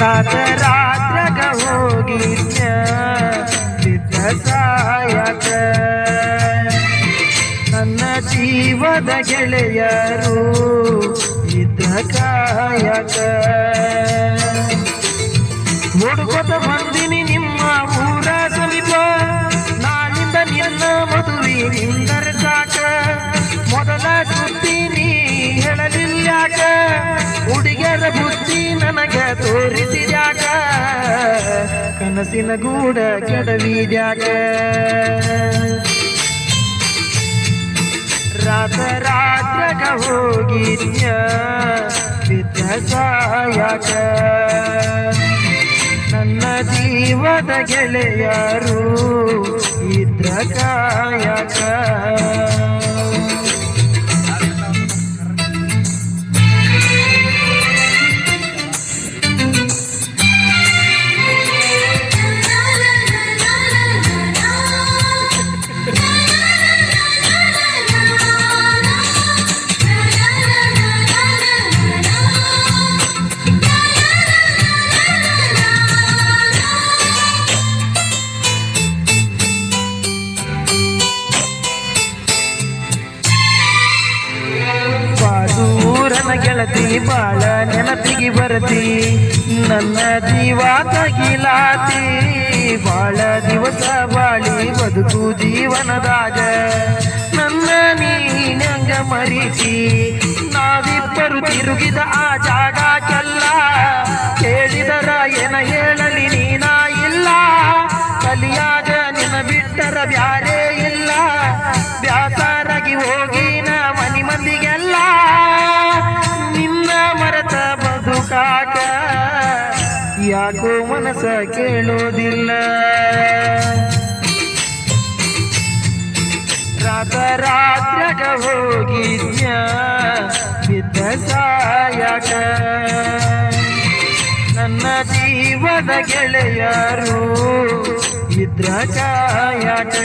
ರಾತ ರಾತ್ರಾಗ ಹೋಗಿದ್ದ ಸಿದ್ಧ ನನ್ನ ಜೀವದ ಗೆಳೆಯರು ಇದ್ದ ಕಾಯಕ. ನೋಡ್ಕೊತ ಬಂದಿನಿ ನಿಮ್ಮ ಊರ ಸಮೀಪ. ನಾನಿಂದ ನಿನ್ನ ಮದುವೆ ಕನಸಿನ ಗೂಡ ಕೆಡವಿದ್ಯಾಕ? ರಾತ ರಾತ್ರಗ ಹೋಗಿದ್ಯ ಬಿದ್ದ ಸಾಯಕ ನನ್ನ ಜೀವದ ಗೆಳೆಯರು ಇದ್ರ ಕಾಯಕ ಬಾಳ ನೆನಪಿಗೆ ಬರತಿ ನನ್ನ ಜೀವ ತಗಿಲಾತಿ ಬಾಳ ದಿವಸ ಬಾಳಿ ಬದುಕು ಜೀವನದಾಗ. ನನ್ನ ನೀನಂಗ ಮರಿತಿ. ನಾವಿಬ್ಬರು ತಿರುಗಿದ ಆ ಜಾಗ. ಕೇಳಿದರ ಯಾಕೋ ಮನಸ ಕೇಳೋದಿಲ್ಲ. ರಾತ ರಾತ್ರ್ಯಾಗ ಹೋಗಿದ್ಯ ಬಿದ್ದ ಸಾಯಕ ನನ್ನ ಜೀವದ ಗೆಳೆಯರು ಇದ್ರ ಕಾಯಕ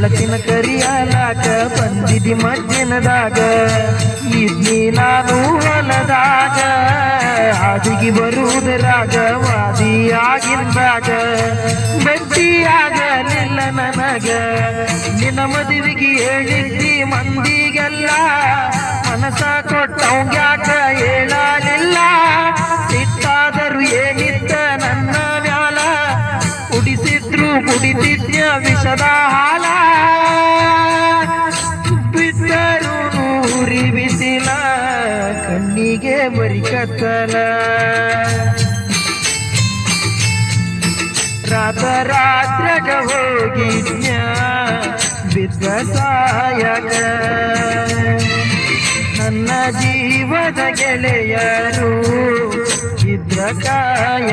ಗೆಳತಿನ ಕರಿಯಾಲಾಕ ಬಂದಿದಿ ಮಧ್ಯಾಹ್ನದಾಗ ಇದ್ನಿ ನಾನು ಹೊಲದಾಗ, ಹಾದಿಗೆ ಬರುವುದರಾಗ ವಾದಿಯಾಗಿಂದಾಗ. ಭೇಟಿಯಾಗಲಿಲ್ಲ ನನಗ, ನಿನ್ನ ಮದುವೆಗೆ ಹೇಳಿದ್ದಿ ಮಂದಿಗೆಲ್ಲ. ಮನಸ ಕೊಟ್ಟವ್ಯಾಕ ಹೇಳಲಿಲ್ಲ ಕತ್ತಲ ರಾತ ರಾತ್ರಗ ಹೋಗಿದ್ಯ? ಬಿದ್ದ ಸಾಯಕ ನನ್ನ ಜೀವದ ಗೆಳೆಯರು ಇದ್ರ ಕಾಯ